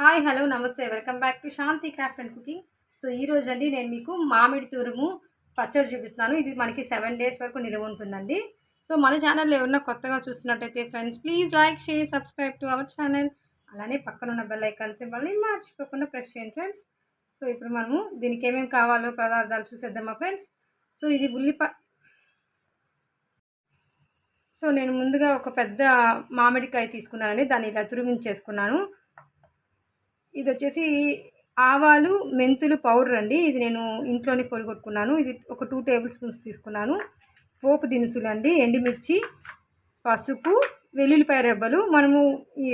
Hi hello నమస్తే. Welcome back to Shanti craft and cooking. So ఈ రోజు అండి నేను మీకు మామిడి తురుము పచ్చడి చూపిస్తున్నాను. ఇది మనకి సెవెన్ డేస్ వరకు నిలువ ఉంటుందండి. సో మన ఛానల్లో ఎవరన్నా కొత్తగా చూస్తున్నట్టయితే friends please like share subscribe to our channel. అలానే పక్కన ఉన్న బెల్ ఐకాన్స్ ఇవ్వాలి మర్చిపోకుండా ప్రెస్ చేయండి ఫ్రెండ్స్. సో ఇప్పుడు మనము దీనికి ఏమేమి కావాలో పదార్థాలు చూసేద్దామా ఫ్రెండ్స్? సో ఇది ఉల్లిప సో నేను ముందుగా ఒక పెద్ద మామిడికాయ తీసుకున్నానండి. దాన్ని ఇలా తురిమించేసుకున్నాను. ఇది వచ్చేసి ఆవాలు మెంతులు పౌడర్ అండి. ఇది నేను ఇంట్లోనే పొలగొట్టుకున్నాను ఇది ఒక టూ టేబుల్ స్పూన్స్ తీసుకున్నాను. పోపు దినుసులు అండి ఎండుమిర్చి పసుపు వెల్లుల్లిపాయ రెబ్బలు. మనము ఈ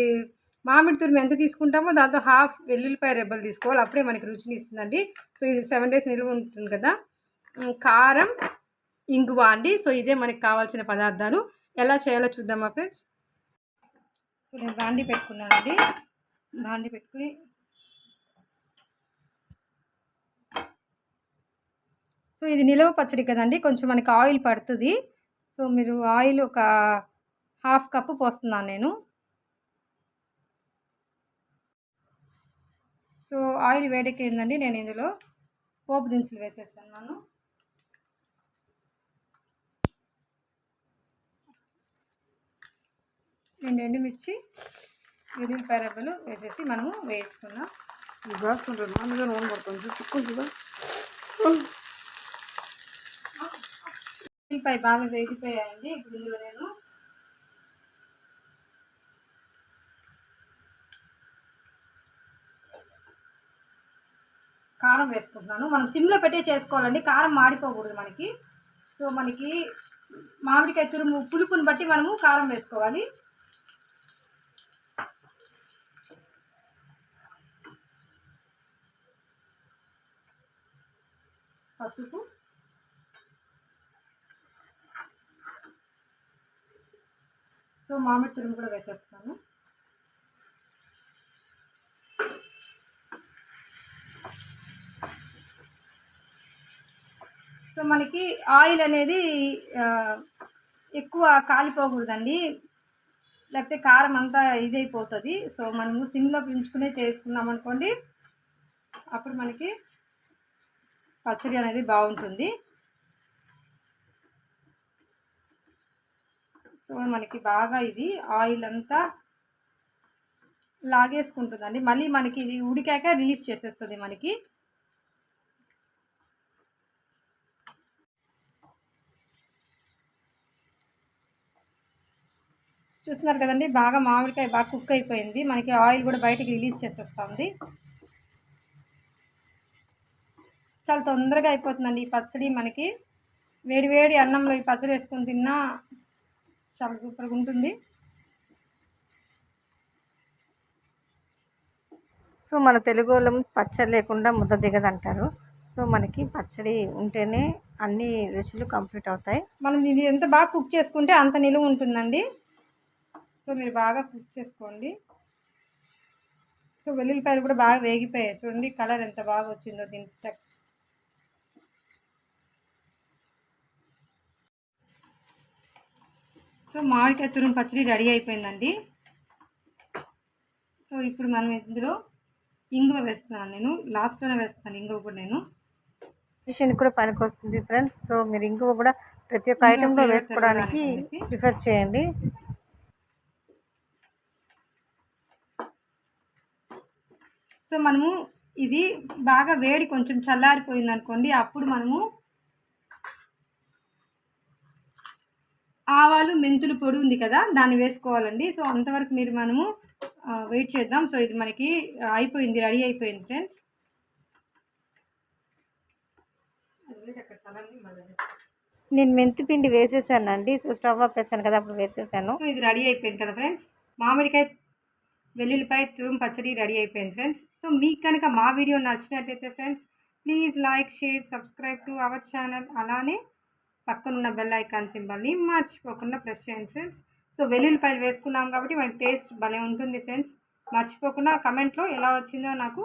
మామిడి తురుము ఎంత తీసుకుంటామో దాంతో హాఫ్ వెల్లుల్లిపాయ రెబ్బలు తీసుకోవాలి. అప్పుడే మనకి రుచిని ఇస్తుందండి. సో ఇది సెవెన్ డేస్ నిల్వ ఉంటుంది కదా. కారం ఇంగువ అండి. సో ఇదే మనకి కావాల్సిన పదార్థాలు. ఎలా చేయాలో చూద్దామా ఫ్రెండ్స్? సో నేను బాండి పెట్టుకున్నానండి. బాండి పెట్టుకుని సో ఇది నిలవ పచ్చడి కదండి. కొంచెం మనకి ఆయిల్ పడుతుంది. సో మీరు ఆయిల్ ఒక హాఫ్ కప్పు పోస్తున్నాను నేను. సో ఆయిల్ వేడెక్కిందండి నేను ఇందులో పోపు దినుసులు వేసేస్తున్నాను రెండు ఎండుమిర్చి వెల్లుల్లిపాయ రెబ్బలు వేసేసి మనము వేసుకున్నాం వేస్తుంటారు. అందులో నూనె పడుతుంది చిక్కుంటుందా ఉల్లిపాయ బాగా వేగిపోయాయండి. ఇప్పుడు ఇందులో నేను కారం వేసుకుంటున్నాను. మనం సిమ్లో పెట్టే చేసుకోవాలండి. కారం మాడిపోకూడదు మనకి. సో మనకి మామిడికాయ తురుము పులుపుని బట్టి మనము కారం వేసుకోవాలి. పసుపు. సో మామిడి తురుము కూడా వేసేస్తాను సో మనకి ఆయిల్ అనేది ఎక్కువ కాలిపోకూడదండి. లేకపోతే కారం అంతా ఇదైపోతుంది. సో మనము సిమ్లో పెంచుకునే చేసుకున్నాం అనుకోండి అప్పుడు మనకి పచ్చడి అనేది బాగుంటుంది. సో మనకి బాగా ఇది ఆయిల్ అంతా లాగేసుకుంటుందండి. మళ్ళీ మనకి ఇది ఉడికాక రిలీజ్ చేసేస్తుంది మనకి. చూస్తున్నారు కదండి బాగా మామిడికాయ బాగా కుక్ అయిపోయింది. మనకి ఆయిల్ కూడా బయటకి రిలీజ్ చేసేస్తుంది. చాలా తొందరగా అయిపోతుందండి ఈ పచ్చడి మనకి. వేడి వేడి అన్నంలో ఈ పచ్చడి వేసుకొని తిన్నా చాలా సూపర్గా ఉంటుంది. సో మన తెలుగు వాళ్ళం పచ్చడి లేకుండా ముద్ద దిగదంటారు. సో మనకి పచ్చడి ఉంటేనే అన్ని రుచులు కంప్లీట్ అవుతాయి. మనం ఇది ఎంత బాగా కుక్ చేసుకుంటే అంత నిలువ ఉంటుందండి. సో మీరు బాగా కుక్ చేసుకోండి. సో వెల్లుల్లిపాయలు కూడా బాగా వేగిపోయాయి. చూడండి కలర్ ఎంత బాగా వచ్చిందో దీని సో మామిడికాయ తురుము పచ్చడి రెడీ అయిపోయిందండి. సో ఇప్పుడు మనం ఇందులో ఇంగువ వేస్తున్నాను నేను. లాస్ట్లోనే వేస్తాను ఇంగువ కూడా నేను. న్యూట్రిషన్ కూడా పనికొస్తుంది ఫ్రెండ్స్ సో మీరు ఇంకో కూడా ప్రతి ఒక్క ఐటెంలో వేసుకోవడానికి. ప్రిఫర్ చేయండి. సో మనము ఇది బాగా వేడి కొంచెం చల్లారిపోయింది అనుకోండి అప్పుడు మనము ఆవాలు మెంతులు పొడి ఉంది కదా దాన్ని వేసుకోవాలండి. సో అంతవరకు మీరు మనము వెయిట్ చేద్దాం. సో ఇది మనకి అయిపోయింది రెడీ అయిపోయింది ఫ్రెండ్స్ నేను మెంతి పిండి వేసేసానండి. సో స్టవ్ ఆఫ్ వేసాను కదా అప్పుడు వేసేసాను. సో ఇది రెడీ అయిపోయింది కదా ఫ్రెండ్స్ మామిడికాయ వెల్లుల్లిపాయ తురుము పచ్చడి రెడీ అయిపోయింది ఫ్రెండ్స్ సో మీకు కనుక మా వీడియో నచ్చినట్టయితే friends please like share subscribe to our channel అలానే పక్కనున్న బెల్ ఐకాన్ సింబల్ని మర్చిపోకుండా ప్రెస్ చేయండి ఫ్రెండ్స్ సో వెల్లుల్లిపాయలు వేసుకున్నాం కాబట్టి మనకి టేస్ట్ భలే ఉంటుంది ఫ్రెండ్స్ మర్చిపోకుండా కమెంట్లో ఎలా వచ్చిందో నాకు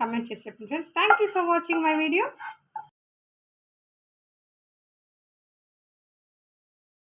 కమెంట్ చేసి చెప్పండి friends thank you for watching my video